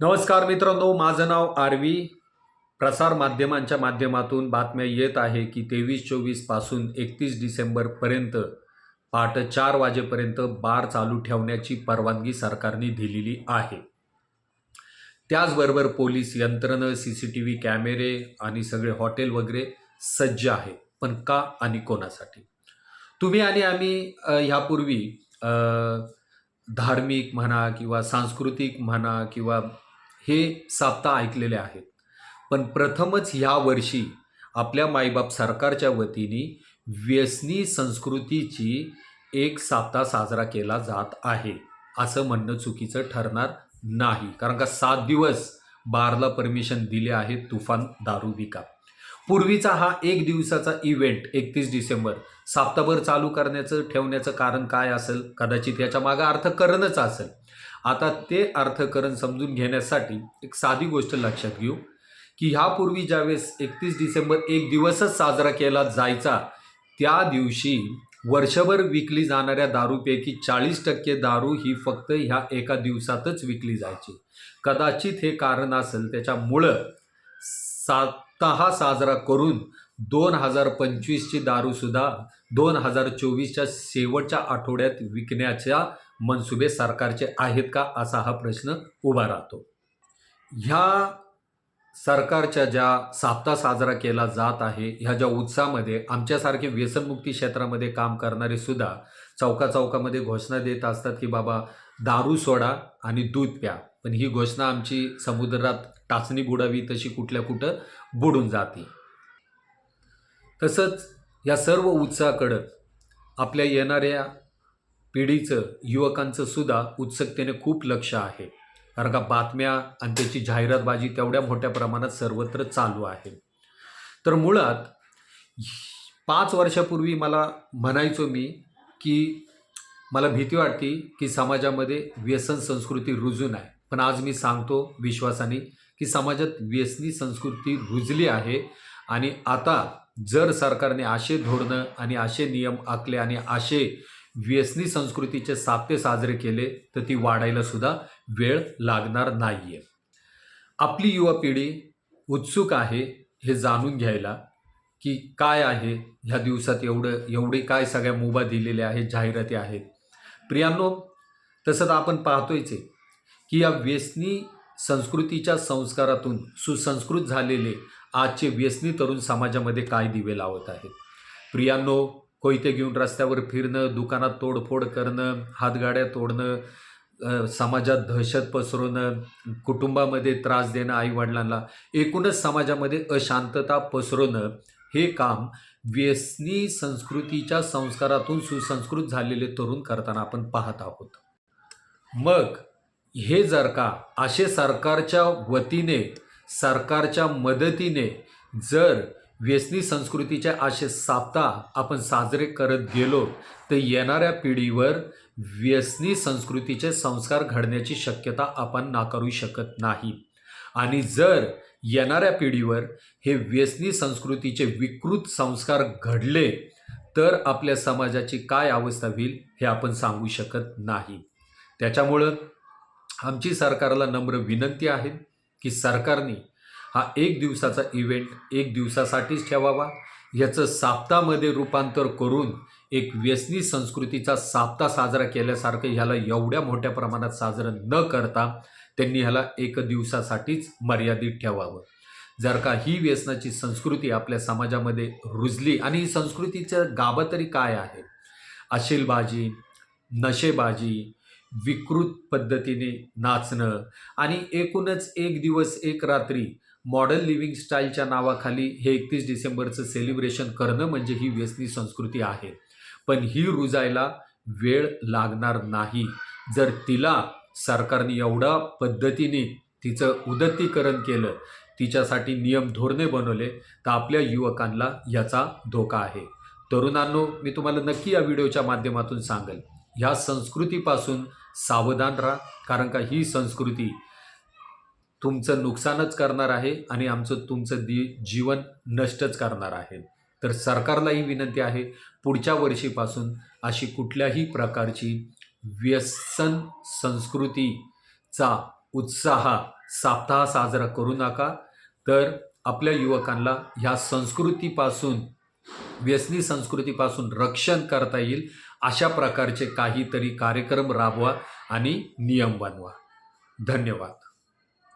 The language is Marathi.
नमस्कार मित्रांनो माझं नाव आरवी. प्रसार माध्यमांच्या माध्यमातून बातम्या येत आहे की तेवीस चोवीसपासून एकतीस डिसेंबरपर्यंत पहाटे चार वाजेपर्यंत बार चालू ठेवण्याची परवानगी सरकारने दिलेली आहे. त्याचबरोबर पोलीस यंत्रणं सी सी टी व्ही कॅमेरे आणि सगळे हॉटेल वगैरे सज्ज आहे पण का आणि कोणासाठी? तुम्ही आणि आम्ही ह्यापूर्वी धार्मिक म्हणा किंवा सांस्कृतिक म्हणा किंवा हे साप्ता ऐकलेले आहेत. पण प्रथमच ह्या वर्षी आपल्या मायबाप सरकारच्या वतीने व्यसनी संस्कृतीची एक साप्ताह साजरा केला जात आहे असं म्हणणं चुकीचं ठरणार नाही. कारण का सात दिवस बारला परमिशन दिले आहे तुफान दारू विका पूर्वीचा हा एक दिवसाचा इव्हेंट एकतीस डिसेंबर साप्ताभर चालू करण्याचं ठेवण्याचं कारण काय असेल? कदाचित याच्या मागं अर्थ करणच असेल. आता ते अर्थकरण समजून घेण्यासाठी एक साधी गोष्ट लक्षात घेऊ की ह्यापूर्वी ज्यावेळेस एकतीस डिसेंबर एक दिवसच साजरा केला जायचा त्या दिवशी वर्षभर विकली जाणाऱ्या दारूपैकी चाळीस टक्के दारू ही फक्त ह्या एका दिवसातच विकली जायची. कदाचित हे कारण असेल त्याच्यामुळं साप्ताह साजरा करून दोन हजार पंचवीसची दारूसुद्धा दोन हजार चोवीसच्या शेवटच्या आठवड्यात विकण्याच्या मनसुबे सरकारचे आहेत का असा हा प्रश्न उभा राहतो. ह्या सरकारच्या ज्या साप्ताह साजरा केला जात आहे ह्या ज्या उत्साहामध्ये आमच्यासारखे व्यसनमुक्ती क्षेत्रामध्ये काम करणारे सुद्धा चौका चौकामध्ये घोषणा देत असतात की बाबा दारू सोडा आणि दूध प्या. पण ही घोषणा आमची समुद्रात टाचणी बुडावी तशी कुठल्या कुठं बुडून जाते. तसंच या सर्व उत्साहाकडं आपल्या येणाऱ्या पिढीचं युवकांचं सुद्धा उत्सुकतेने खूप लक्ष आहे. कारण का बातम्या आणि त्याची जाहिरातबाजी तेवढ्या मोठ्या प्रमाणात सर्वत्र चालू आहे. तर मुळात पाच वर्षापूर्वी मला म्हणायचो मी की मला भीती वाटते की समाजामध्ये व्यसन संस्कृती रुजून आहे पण आज मी सांगतो विश्वासाने की समाजात व्यसनी संस्कृती रुजली आहे आणि आता जर सरकारने असे धोरणं आणि असे नियम आखले आणि असे व्यसनी संस्कृतीचे साप्ते साजरे केले तर ती वाढायला सुद्धा वेळ लागणार नाही आहे आपली युवा पिढी उत्सुक आहे हे जाणून घ्यायला की काय आहे ह्या दिवसात एवढं एवढे काय सगळ्या मुभा दिलेल्या आहेत जाहिराती आहेत. प्रियांनो तसं तर आपण पाहतोयच आहे की या व्यसनी संस्कृतीच्या संस्कारातून सुसंस्कृत झालेले आजचे व्यसनी तरुण समाजामध्ये काय दिवे लावत आहेत. प्रियांनो कोयते घेऊन रस्त्यावर फिरणं दुकानात तोडफोड करणं हातगाड्या तोडणं समाजात दहशत पसरवणं कुटुंबामध्ये त्रास देणं आईवडिलांना एकूणच समाजामध्ये अशांतता पसरवणं हे काम व्यसनी संस्कृतीच्या संस्कारातून सुसंस्कृत झालेले तरुण करताना आपण पाहत आहोत. मग हे जर का असे सरकारच्या वतीने सरकारच्या मदतीने जर व्यसनी संस्कृतीच्या असे साप्ताह आपण साजरे करत गेलो तर येणाऱ्या पिढीवर व्यसनी संस्कृतीचे संस्कार घडण्याची शक्यता आपण नाकारू शकत नाही. आणि जर येणाऱ्या पिढीवर हे व्यसनी संस्कृतीचे विकृत संस्कार घडले तर आपल्या समाजाची काय अवस्था होईल हे आपण सांगू शकत नाही. त्याच्यामुळं आमची सरकारला नम्र विनंती आहे की सरकारने हा एक दिवसाचा इव्हेंट एक दिवसासाठीच ठेवावा. याचं साप्तामध्ये रूपांतर करून एक व्यसनी संस्कृतीचा साप्ता साजरा केल्यासारखं ह्याला एवढ्या मोठ्या प्रमाणात साजरं न करता त्यांनी ह्याला एक दिवसासाठीच मर्यादित ठेवावं. जर का ही व्यसनाची संस्कृती आपल्या समाजामध्ये रुजली आणि ही संस्कृतीचं गाभा तरी काय आहे? अशिलबाजी नशेबाजी विकृत पद्धतीने नाचणं आणि एकूणच एक दिवस एक रात्री मॉडर्न लिव्हिंग स्टाईलच्या नावाखाली हे एकतीस डिसेंबरचं सेलिब्रेशन करणं म्हणजे ही व्यसनी संस्कृती आहे. पण ही रुजायला वेळ लागणार नाही. जर तिला सरकारने एवढा पद्धतीने तिचं उदत्तीकरण केलं तिच्यासाठी नियम धोरणे बनवले तर आपल्या युवकांना याचा धोका आहे. तरुणांनो मी तुम्हाला नक्की या व्हिडिओच्या माध्यमातून सांगेल ह्या संस्कृतीपासून सावधान राहा कारण का ही संस्कृती तुमचं नुकसानच करणार आहे आणि आमचं तुमचं दि जीवन नष्टच करणार आहे. तर सरकारलाही विनंती आहे पुढच्या वर्षीपासून अशी कुठल्याही प्रकारची व्यसन संस्कृतीचा उत्साह सप्ताह साजरा करू नका. तर आपल्या युवकांना ह्या संस्कृतीपासून व्यसनी संस्कृतीपासून रक्षण करता येईल अशा प्रकारचे काहीतरी कार्यक्रम राबवा आणि नियम बनवा. धन्यवाद.